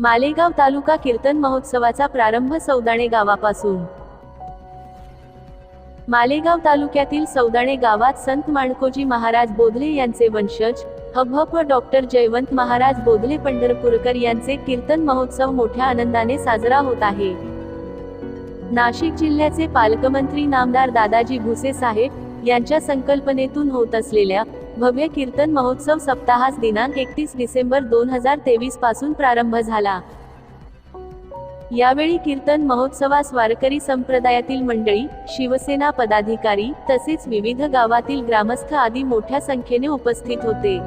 मालेगाव तालुका कीर्तन महोत्सवाचा प्रारंभ सौदाणे गावापासून. मालेगाव तालुक्यातील सौदाणे गावात संत माणकोजी महाराज बोधले यांचे वंशज हबहप डॉक्टर जयवंत महाराज बोधले पंढरपूरकर यांचे कीर्तन महोत्सव मोठ्या आनंदाने साजरा होत आहे. नाशिक जिल्ह्याचे पालकमंत्री नामदार दादाजी भुसे साहेब यांच्या संकल्पनेतून होत असलेल्या भव्य कीर्तन महोत्सव सप्ताहास दिनांक एकतीस डिसेंबर दोन हजार तेवीसपासून प्रारंभ झाला. यावेळी कीर्तन महोत्सवास वारकरी संप्रदायातील मंडळी शिवसेना पदाधिकारी तसेच विविध गावातील ग्रामस्थ आदी मोठ्या संख्येने उपस्थित होते.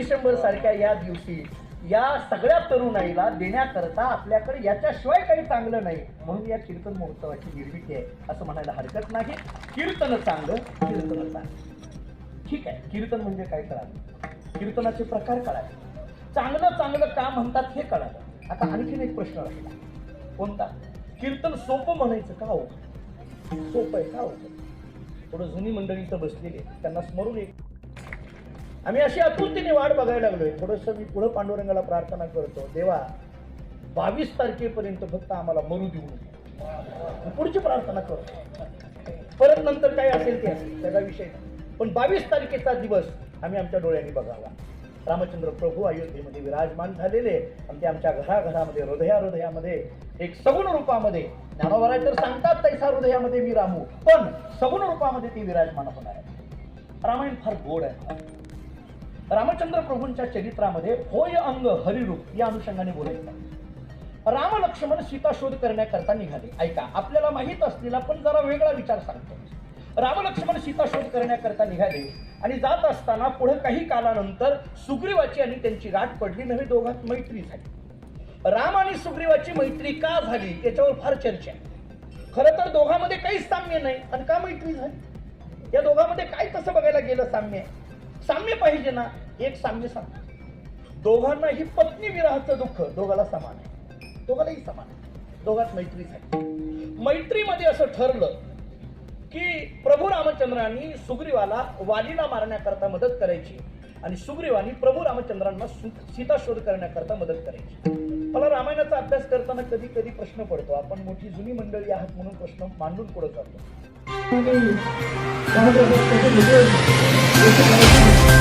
डिसेंबर सारख्या या दिवशी या सगळ्या तरुणाईला देण्याकरता आपल्याकडे याच्याशिवाय काही चांगलं नाही. म्हणून या कीर्तन महोत्सवाची निर्मिती आहे असं म्हणायला हरकत नाही. कीर्तन चांगलं कीर्तन चांगलं. ठीक आहे कीर्तन म्हणजे काय कळालं? कीर्तनाचे प्रकार कळाले. चांगलं चांगलं का म्हणतात हे कळालं. आता आणखीन एक प्रश्न राहिला कोणता? कीर्तन सोपं म्हणायचं का हो सोपं आहे का होतं थोडं जुनी मंडळी इथं बसलेली त्यांना स्मरून एक आम्ही अशी आकृतीने वाट बघायला लागलोय. थोडस मी पुढं पांडुरंगाला प्रार्थना करतो. देवा बावीस तारखेपर्यंत फक्त आम्हाला मरू देऊ पुढची प्रार्थना करतो. परत नंतर काय असेल ते असेल त्याचा विषय पण बावीस तारखेचा दिवस आम्ही आमच्या डोळ्यांनी बघावा. रामचंद्र प्रभू अयोध्येमध्ये विराजमान झालेले आणि ते आमच्या घराघरामध्ये हृदया हृदयामध्ये एक सगुण रूपामध्ये ज्ञानोबराय तर सांगतात तैसा हृदयामध्ये मी रामू पण सगुण रूपामध्ये ते विराजमान होणार आहे. रामायण फार गोड आहे. रामचंद्र प्रभूंच्या चरित्रामध्ये होय अंग हरिरूप या अनुषंगाने बोलायचं राम लक्ष्मण सीता शोध करण्याकरता निघाले. ऐका आपल्याला माहीत असलेला पण जरा वेगळा विचार सांगतो. राम लक्ष्मण सीता शोध करण्याकरता निघाले आणि जात असताना पुढे काही कालानंतर सुग्रीवाची आणि त्यांची गाठ पडली. नव्हे दोघात मैत्री झाली. राम आणि सुग्रीवाची मैत्री का झाली याच्यावर फार चर्चा आहे. खरं तर दोघांमध्ये काहीच साम्य नाही आणि का मैत्री झाली? या दोघांमध्ये काय तसं बघायला गेलं साम्य? आहे? साम्य पाहिजे ना एक साम्य सांग. दोघांनाही पत्नी विराहाचं दुःख दोघाला समान आहे. दोघालाही समान आहे. दोघात मैत्री झाली. मैत्रीमध्ये असं ठरलं की प्रभू रामचंद्रांनी सुग्रीवाला वालीला मारण्याकरता मदत करायची आणि सुग्रीवानी प्रभू रामचंद्रांना सु- सीता शोध करण्याकरता मदत करायची. मला रामायणाचा अभ्यास करताना कधी कधी प्रश्न पडतो. आपण मोठी जुनी मंडळी आहात म्हणून प्रश्न मांडून पुढे जातो. 看这然后这在这个这个这个这